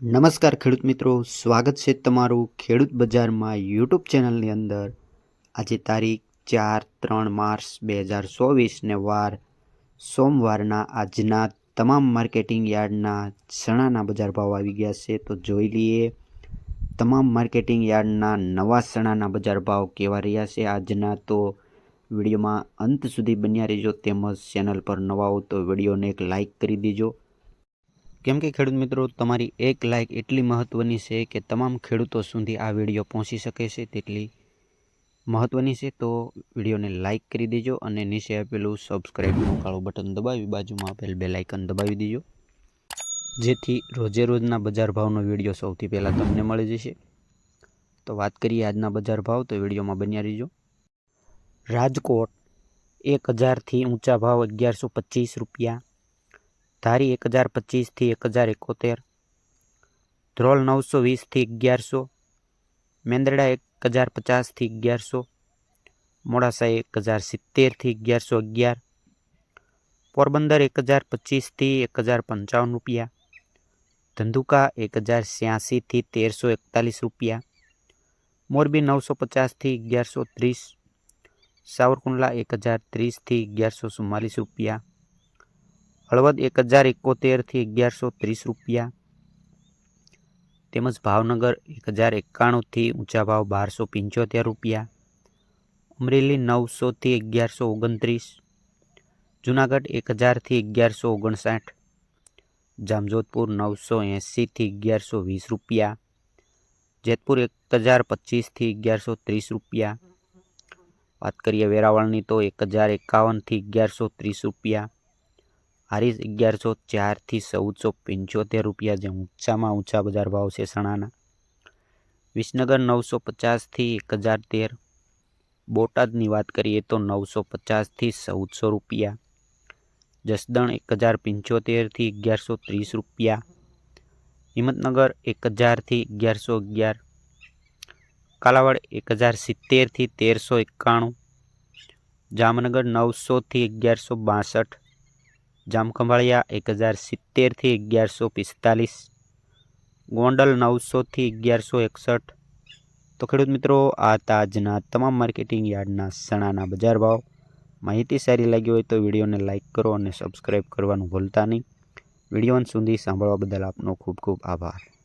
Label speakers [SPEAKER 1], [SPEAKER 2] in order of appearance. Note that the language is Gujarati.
[SPEAKER 1] નમસ્કાર ખેડૂત મિત્રો, સ્વાગત છે તમારું ખેડૂત બજારમાં યુટ્યુબ ચેનલની અંદર. આજે તારીખ ચાર ત્રણ માર્ચ બે હજાર ચોવીસને વાર, સોમવારના આજના તમામ માર્કેટિંગ યાર્ડના ચણાના બજાર ભાવ આવી ગયા છે. તો જોઈ લઈએ, તમામ માર્કેટિંગ યાર્ડના નવા ચણાના બજાર ભાવ કેવા રહ્યા છે. આજના તો વિડીયોમાં અંત સુધી બન્યા રહેજો તેમજ ચેનલ પર નવા હો તો વિડીયોને એક લાઇક કરી દેજો. કેમ કે ખેડૂત મિત્રો, તમારી એક લાઇક એટલી મહત્ત્વની છે કે તમામ ખેડૂતો સુધી આ વીડિયો પહોંચી શકે છે તેટલી મહત્ત્વની છે, તો વિડીયોને લાઇક કરી દેજો અને નીચે આપેલું સબસ્ક્રાઈબનું કાળું બટન દબાવી બાજુમાં આપેલ બે લાઇકન દબાવી દેજો. જેથી રોજે રોજના બજાર ભાવનો વીડિયો સૌથી પહેલાં તમને મળી જશે. તો વાત કરીએ આજના બજાર ભાવ, તો વિડીયોમાં બન્યા રહીજો. રાજકોટ એક હજારથી ઊંચા ભાવ અગિયારસો પચીસ રૂપિયા ધારી એક હજાર પચીસથી એક હજાર એકોતેર. ધ્રોલ નવસો વીસથી અગિયારસો. મેંદરડા એક હજાર પચાસથી અગિયારસો. મોડાસા એક હજાર સિત્તેરથી અગિયારસો અગિયાર. પોરબંદર એક હજાર પચીસથી એક હજાર પંચાવન રૂપિયા. ધંધુકા એક હજાર છ્યાસીથી તેરસો એકતાલીસ રૂપિયા. મોરબી નવસો પચાસથી અગિયારસો ત્રીસ. સાવરકુંડલા એક હજાર ત્રીસથી અગિયારસો ચુમ્માલીસ રૂપિયા. હળવદ એક હજાર એકોતેરથી અગિયારસો ત્રીસ રૂપિયા. તેમજ ભાવનગર એક હજાર એકાણુંથી ઊંચા ભાવ બારસો પંચોતેર રૂપિયા. અમરેલી નવસોથી અગિયારસો ઓગણત્રીસ. જુનાગઢ એક હજારથી અગિયારસો ઓગણસાઠ. જામજોધપુર નવસો એંસીથી અગિયારસો વીસ રૂપિયા. જેતપુર એક હજાર પચીસથી અગિયારસો ત્રીસ રૂપિયા. વાત કરીએ વેરાવળની તો એક હજાર એકાવનથી અગિયારસો ત્રીસ રૂપિયા. હારીસ અગિયારસો ચારથી ચૌદસો પંચોતેર રૂપિયા જે ઊંચામાં ઊંચા બજાર ભાવ છે સણાના. વિસનગર નવસો પચાસથી એક હજાર તેર. બોટાદની વાત કરીએ તો નવસો પચાસથી ચૌદસો રૂપિયા. જસદણ એક હજાર પંચોતેરથી અગિયારસો ત્રીસ રૂપિયા. હિંમતનગર એક હજારથી અગિયારસો અગિયાર. કાલાવાડ એક હજાર સિત્તેરથી તેરસો એકાણું. જામનગર નવસોથી અગિયારસો બાસઠ. જામખંભાળિયા એક હજાર સિત્તેરથી અગિયારસો પિસ્તાલીસ, ગોંડલ નવસોથી અગિયારસો એકસઠ. તો ખેડૂત મિત્રો, આ તાજના તમામ માર્કેટિંગ યાર્ડના સણાના બજાર ભાવ. માહિતી સારી લાગી હોય તો વિડીયોને લાઇક કરો અને સબસ્ક્રાઈબ કરવાનું ભૂલતા નહીં. વીડિયો સુધી સાંભળવા બદલ આપનો ખૂબ ખૂબ આભાર.